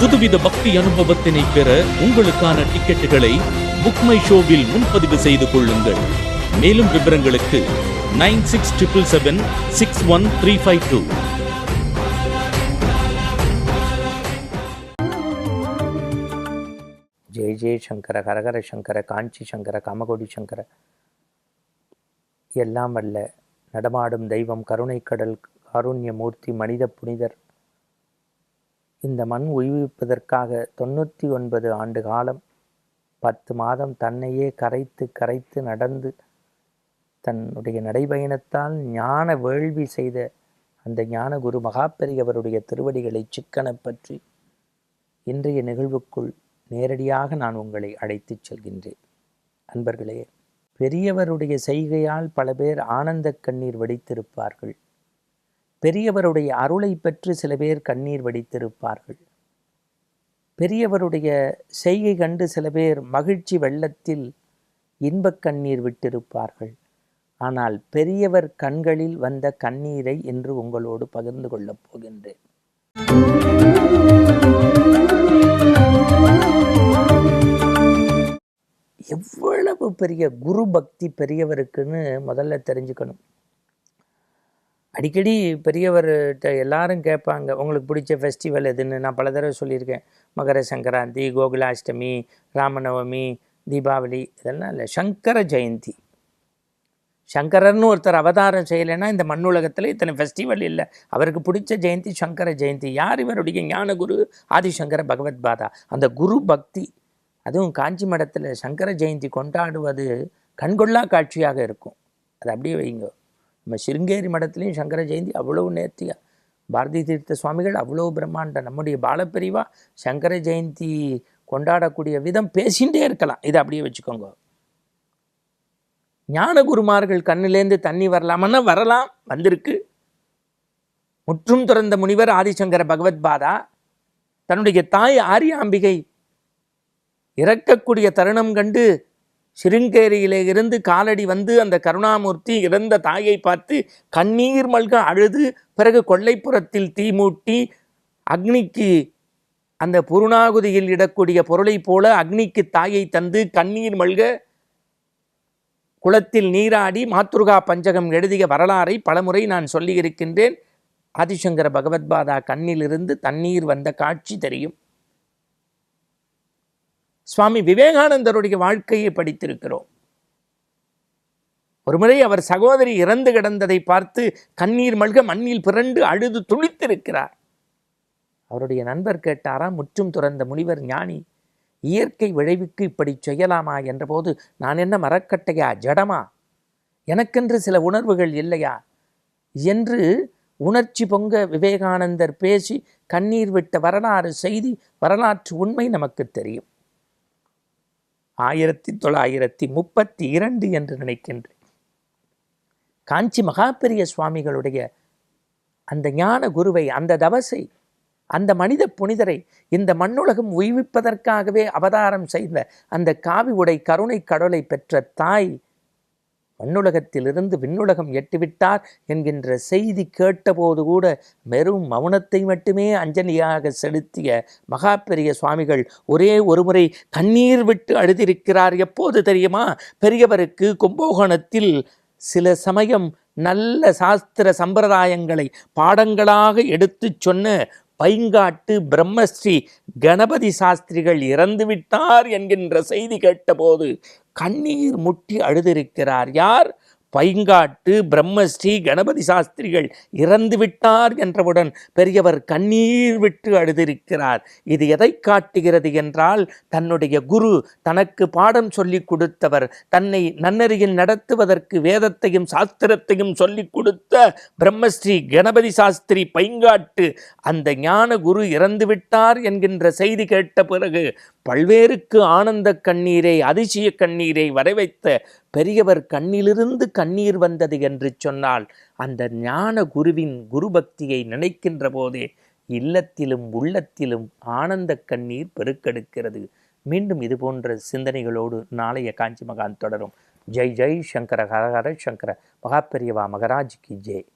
புதுவித பக்தி அனுபவத்தினை பெற உங்களுக்கான டிக்கெட்டுகளை புக்மை ஷோவில் முன்பதிவு செய்து கொள்ளுங்கள். மேலும் விவரங்களுக்கு nine six triple seven six one three five two. ஜெய ஜெய ஹரஹர கரகர சங்கர காஞ்சி சங்கர காமகோடி சங்கர. எல்லாம் அல்ல நடமாடும் தெய்வம் கருணைக்கடல் காருண்யமூர்த்தி மனித புனிதர் இந்த மண் உய்விப்பதற்காக தொண்ணூற்றி ஒன்பது ஆண்டு காலம் பத்து மாதம் தன்னையே கரைத்து கரைத்து நடந்து தன்னுடைய நடைபயணத்தால் ஞான வேள்வி செய்த அந்த ஞான குரு மகாபெரியவருடைய திருவடிகளை சிக்கனப் பற்றி இன்றைய நிகழ்வுக்குள் நேரடியாக நான் உங்களை அழைத்துச் செல்கின்றேன். அன்பர்களே பெரியவருடைய செய்கையால் பல பேர் ஆனந்த கண்ணீர் வடித்திருப்பார்கள். பெரியவருடைய அருளை பெற்று சில பேர் கண்ணீர் வடித்திருப்பார்கள். பெரியவருடைய செய்கை கண்டு சில பேர் மகிழ்ச்சி வெள்ளத்தில் இன்பக் கண்ணீர் விட்டிருப்பார்கள். ஆனால் பெரியவர் கண்களில் வந்த கண்ணீரை இன்று உங்களோடு பகிர்ந்து கொள்ளப் போகின்றேன். எவ்வளவு பெரிய குரு பக்தி பெரியவருக்குன்னு முதல்ல தெரிஞ்சுக்கணும். அடிக்கடி பெரியவர்கிட்ட எல்லாரும் கேட்பாங்க உங்களுக்கு பிடிச்ச ஃபெஸ்டிவல் எதுன்னு? நான் பல தடவை சொல்லியிருக்கேன். மகர சங்கராந்தி கோகுலாஷ்டமி ராமநவமி தீபாவளி இதெல்லாம் இல்லை. சங்கர ஜெயந்தி. சங்கரர்னு ஒருத்தர் அவதாரம் செய்யலைன்னா இந்த மண்ணுலகத்தில் இத்தனை ஃபெஸ்டிவல் இல்லை. அவருக்கு பிடிச்ச ஜெயந்தி சங்கர ஜெயந்தி. யார் இவருடைய ஞான குரு ஆதிசங்கர பகவத் பாதா அந்த குரு பக்தி அதுவும் காஞ்சி மடத்தில் சங்கர ஜெயந்தி கொண்டாடுவது கண்கொள்ளா காட்சியாக இருக்கும். அது அப்படியே வைங்க. நம்ம சிருங்கேரி மடத்துலேயும் சங்கர ஜெயந்தி அவ்வளவு நேர்த்தியாக பாரதி தீர்த்த சுவாமிகள் அவ்வளோ பிரம்மாண்டம் நம்முடைய பாலப்பிரிவா சங்கர ஜெயந்தி கொண்டாடக்கூடிய விதம் பேசிகிட்டே இருக்கலாம். இதை அப்படியே வச்சுக்கோங்க. ஞான குருமார்கள் கண்ணிலேருந்து தண்ணி வரலாமன்னா வரலாம். வந்திருக்கு. முற்றும் துறந்த முனிவர் ஆதிசங்கர பகவத் பாதா தன்னுடைய தாய் ஆரியாம்பிகை இறக்கக்கூடிய தருணம் கண்டு சிறுங்கேரியிலே இருந்து காலடி வந்து அந்த கருணாமூர்த்தி இறந்த தாயை பார்த்து கண்ணீர் மல்க அழுது பிறகு கொல்லைப்புறத்தில் தீ மூட்டி அக்னிக்கு அந்த புருணாகுதியில் இடக்கூடிய பொருளைப் போல அக்னிக்கு தாயை தந்து கண்ணீர் மல்க குளத்தில் நீராடி மாத்ருகா பஞ்சகம் எழுதிய வரலாறை பலமுறை நான் சொல்லியிருக்கின்றேன். ஆதிசங்கர பகவத்பாதா கண்ணிலிருந்து தண்ணீர் வந்த காட்சி தெரியும். சுவாமி விவேகானந்தருடைய வாழ்க்கையை படித்திருக்கிறோம். ஒருமுறை அவர் சகோதரி இறந்து கிடந்ததை பார்த்து கண்ணீர் மல்க மண்ணில் பிறண்டு அழுது துளித்திருக்கிறார் அவருடைய நண்பர் கேட்டாரா முற்றும் துறந்த முனிவர் ஞானி இயற்கை விளைவுக்கு இப்படி செய்யலாமா என்றபோது நான் என்ன மரக்கட்டையா ஜடமா? எனக்கென்று சில உணர்வுகள் இல்லையா? என்று உணர்ச்சி பொங்க விவேகானந்தர் பேசி கண்ணீர் விட்ட வரலாறு செய்தி வரலாற்று உண்மை நமக்கு தெரியும். ஆயிரத்தி தொள்ளாயிரத்தி முப்பத்தி இரண்டு என்று நினைக்கின்றேன். காஞ்சி மகாபெரிய சுவாமிகளுடைய அந்த ஞான குருவை அந்த தவசை அந்த மனித புனிதரை இந்த மண்ணுலகம் உய்விப்பதற்காகவே அவதாரம் செய்த அந்த காவி உடை கருணை கடலை பெற்ற தாய் மண்ணுலகத்திலிருந்து விண்ணுலகம் எட்டிவிட்டார் என்கின்ற செய்தி கேட்டபோது கூட வெறும் மௌனத்தை மட்டுமே அஞ்சலியாக செலுத்திய மகா பெரிய சுவாமிகள் ஒரே ஒருமுறை கண்ணீர் விட்டு அழுதிருக்கிறார். எப்போது தெரியுமா? பெரியவருக்கு கும்பகோணத்தில் சில சமயம் நல்ல சாஸ்திர சம்பிரதாயங்களை பாடங்களாக எடுத்துச் சொன்ன பைங்காட்டு பிரம்மஸ்ரீ கணபதி சாஸ்திரிகள் இறந்துவிட்டார் என்கின்ற செய்தி கேட்டபோது கண்ணீர் முட்டி அழுதிருக்கிறார். யார்? பைங்காட்டு பிரம்மஸ்ரீ கணபதி சாஸ்திரிகள் இறந்து விட்டார் என்றவுடன் பெரியவர் கண்ணீர் விட்டு அழுதிருக்கிறார். இது எதை காட்டுகிறது என்றால் தன்னுடைய குரு தனக்கு பாடம் சொல்லிக் கொடுத்தவர் தன்னை நன்னறியில் நடத்துவதற்கு வேதத்தையும் சாஸ்திரத்தையும் சொல்லிக் கொடுத்த பிரம்மஸ்ரீ கணபதி சாஸ்திரி பைங்காட்டு அந்த ஞான குரு இறந்துவிட்டார் என்கின்ற செய்தி கேட்ட பிறகு பல்வேறுக்கு ஆனந்த கண்ணீரை அதிசய கண்ணீரை வரவைத்த பெரியவர் கண்ணிலிருந்து கண்ணீர் வந்தது என்று சொன்னால் அந்த ஞான குருவின் குருபக்தியை நினைக்கின்ற போதே இல்லத்திலும் உள்ளத்திலும் ஆனந்த கண்ணீர் பெருக்கெடுக்கிறது. மீண்டும் இது போன்ற சிந்தனைகளோடு நாளைய காஞ்சி மகான் தொடரும். ஜெய் ஜெய் சங்கர ஹரஹர சங்கர. மகாபெரியவா மகராஜ் கி ஜெய்.